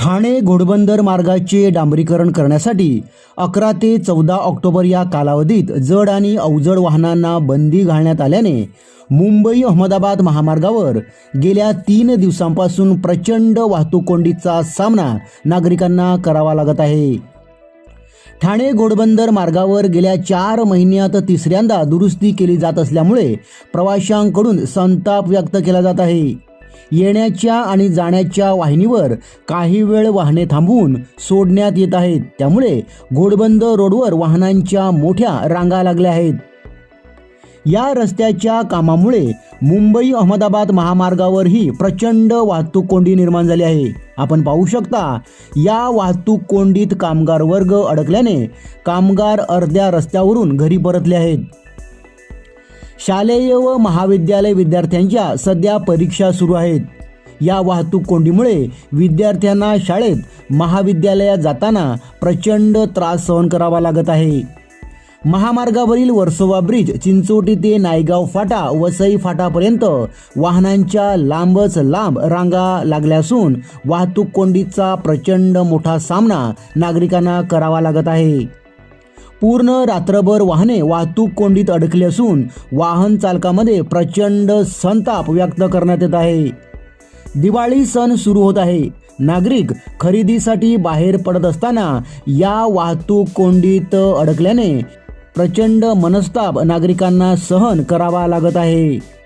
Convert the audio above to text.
ठाणे घोडबंदर मार्गाचे डांबरीकरण करण्यासाठी अकरा ते चौदा ऑक्टोबर या कालावधीत जड आणि अवजड वाहनांना बंदी घालण्यात आल्याने मुंबई अहमदाबाद महामार्गावर गेल्या तीन दिवसांपासून प्रचंड वाहतूक कोंडीचा सामना नागरिकांना करावा लागत आहे. ठाणे घोडबंदर मार्गावर गेल्या चार महिन्यात तिसऱ्यांदा दुरुस्ती केली जात असल्यामुळे प्रवाशांकडून संताप व्यक्त केला जात आहे. येण्याच्या आणि जाण्याच्या वाहिनीवर काही वेळ वाहने थांबवून सोडण्यात येत आहेत. त्यामुळे घोडबंद रोडवर वाहनांच्या मोठ्या रांगा लागल्या आहेत. या रस्त्याच्या कामामुळे मुंबई अहमदाबाद महामार्गावरही प्रचंड वाहतूक कोंडी निर्माण झाली आहे. आपण पाहू शकता या वाहतूक कोंडीत कामगार वर्ग अडकल्याने कामगार अर्ध्या रस्त्यावरून घरी परतले आहेत. शालेय व महाविद्यालय विद्यार्थ्यांच्या सध्या परीक्षा सुरू आहेत. या वाहतूक कोंडीमुळे विद्यार्थ्यांना शाळेत महाविद्यालयात जाताना प्रचंड त्रास सहन करावा लागत आहे. महामार्गावरील वर्सोवा ब्रिज चिंचोटी ते नायगाव फाटा वसई फाटापर्यंत वाहनांच्या लांबच लांब रांगा लागल्या असून वाहतूक कोंडीचा प्रचंड मोठा सामना नागरिकांना करावा लागत आहे. पूर्ण रात्रभर वाहने वाहतूक कोंडीत अडकली असून वाहन चालकामध्ये प्रचंड संताप व्यक्त करण्यात येत आहे. दिवाळी सण सुरू होत आहे. नागरिक खरेदीसाठी बाहेर पडत असताना या वाहतूक कोंडीत अडकल्याने प्रचंड मनस्ताप नागरिकांना सहन करावा लागत आहे.